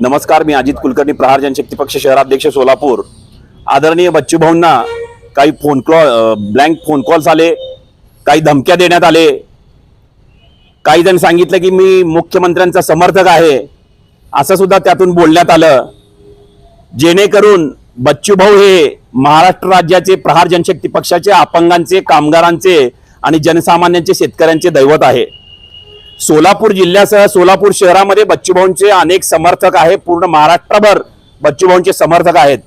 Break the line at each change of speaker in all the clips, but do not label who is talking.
नमस्कार मी अजित कुलकर्णी प्रहार जनशक्तीपक्ष शहराध्यक्ष सोलापूर. आदरणीय बच्चूभाऊंना काही phone call blank phone calls आले काही धमक्या देण्यात आले. काही जण सांगितलं की मी मुख्यमंत्र्यांचा समर्थक आहे. असं सुद्धा त्यातून बोलण्यात आलं. जेणेकरून बच्चूभाऊ हे महाराष्ट्र राज्याचे प्रहार जनशक्ती पक्षाचे अपंगांचे कामगारांचे आणि जनसामान्यांचे शेतकऱ्यांचे दैवत आहे. सोलापूर जिल्ह्यासह सोलापूर शहरामध्ये बच्चूभाऊंचे अनेक समर्थक आहे पूर्ण महाराष्ट्रभर बच्चूभाऊंचे समर्थक आहेत.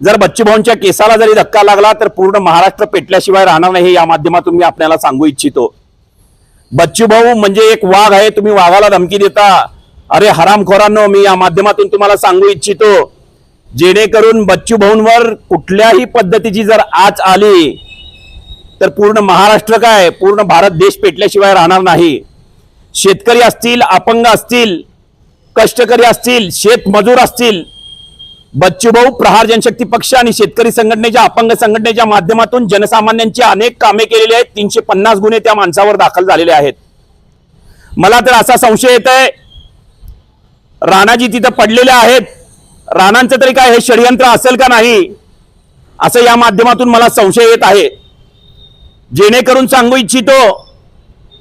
जर बच्चूभाऊंच्या केसाला जरी धक्का लागला तर पूर्ण महाराष्ट्र पेटल्याशिवाय राहणार नाही हे या माध्यमातून मी आपल्याला सांगू इच्छितो. बच्चूभाऊ म्हणजे एक वाघ आहे तुम्ही वाघाला धमकी देता. अरे हरामखोरांनो मी या माध्यमातून तुम्हाला सांगू इच्छितो. जेणेकरून बच्चूभाऊंवर कुठल्याही पद्धतीची जर आज आली तर पूर्ण महाराष्ट्र काय? पूर्ण भारत देश पेटल्याशिवाय राहणार नाही. शेतकरी असतील अपंग असतील कष्टकरी असतील शेतमजूर असतील बच्चूभाऊ प्रहार जनशक्ती पक्ष आणि शेतकरी संघटनेच्या अपंग संघटनेच्या माध्यमातून जनसामान्यांची अनेक कामे केलेली आहेत. तीनशे पन्नास गुन्हे त्या माणसावर दाखल झालेले आहेत. मला तर असा संशय येत आहे राणाजी तिथं पडलेले आहेत. राणांचं तरी काय हे षडयंत्र असेल का नाही? असं या माध्यमातून मला संशय येत आहे. जेणेकरून सांगू इच्छितो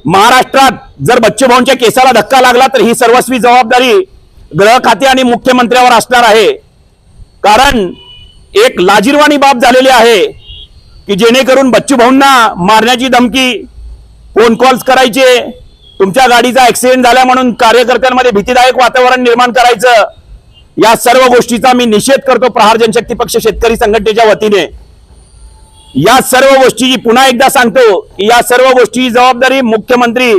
महाराष्ट्रात जर बच्चूभाऊंच्या केसाला धक्का लागला तर ही सर्वस्वी जबाबदारी गृह खाते आणि मुख्यमंत्र्यावर असणार आहे. कारण एक लाजीरवाणी बाब झालेली आहे की जेणेकरून बच्चूभाऊंना मारण्याची धमकी फोन कॉल्स करायचे तुमच्या गाडीचा ऍक्सिडेंट झाला म्हणून कार्यकर्त्यांमध्ये भीतीदायक वातावरण निर्माण करायचं या सर्व गोष्टीचा मी निषेध करतो प्रहार जनशक्ती पक्ष शेतकरी संघटनेच्या वतीने. या सर्व गोष्टीची पुन्हा एकदा सांगतो की या सर्व गोष्टीची जबाबदारी मुख्यमंत्री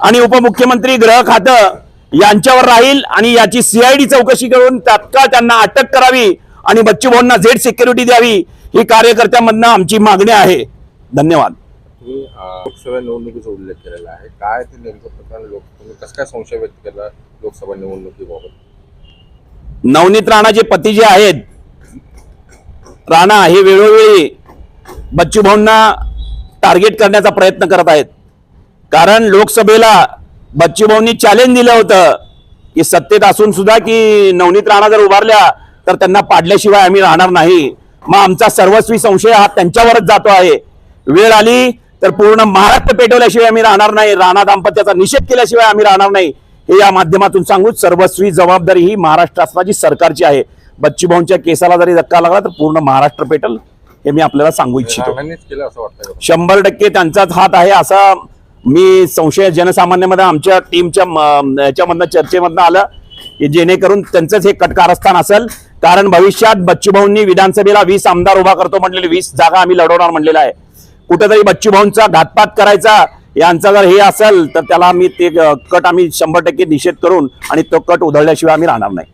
आणि उपमुख्यमंत्री गृह खातं यांच्यावर राहील आणि याची सीआयडी चौकशी करून तात्काळ त्यांना अटक करावी आणि बच्चू भाऊंना झेड सिक्युरिटी द्यावी ही कार्यकर्त्यांमधनं आमची मागणी आहे. धन्यवाद.
लोकसभा निवडणुकीचा उल्लेख केलेला आहे. काय ते नेमकं प्रकरण लोक तुम्ही कसं काय संशय व्यक्त केला लोकसभा निवडणुकीबाबत?
नवनीत राणा जे पती जे आहेत राणा हे वेळोवेळी बच्चू भाऊंना टार्गेट करण्याचा प्रयत्न करत आहेत. कारण लोकसभेला बच्चू भाऊंनी चॅलेंज दिलं होतं की सत्तेत असून सुद्धा की नवनीत राणा जर उभारल्या तर त्यांना पाडल्याशिवाय आम्ही राहणार नाही. मग आमचा सर्वस्वी संशय हा त्यांच्यावरच जातो आहे. वेळ आली तर पूर्ण महाराष्ट्र पेटवल्याशिवाय आम्ही राहणार नाही. राणा दाम्पत्याचा निषेध केल्याशिवाय आम्ही राहणार नाही. हे या माध्यमातून सांगू सर्वस्वी जबाबदारी ही महाराष्ट्र शासनाची सरकारची आहे. बच्चू भाऊंच्या केसाला जरी धक्का लागला तर पूर्ण महाराष्ट्र पेटल. हे मी आपल्याला सांगू इच्छितो.
राणांनीच केलं असं वाटतं का?
शंभर टक्के त्यांचाच हात आहे असा मी संशय जनसामान्यामध्ये आमच्या टीमच्या याच्यामधनं चर्चेमधनं आलं की जेणेकरून त्यांचंच हे कटकारस्थान असेल. कारण भविष्यात बच्चूभाऊंनी विधानसभेला वीस आमदार उभा करतो म्हणलेले वीस जागा आम्ही लढवणार म्हणलेला आहे. कुठेतरी बच्चूभाऊंचा घातपात करायचा यांचा जर हे असेल तर त्याला आम्ही ते कट आम्ही शंभर टक्के निषेध करून आणि तो कट उधळल्याशिवाय आम्ही राहणार नाही.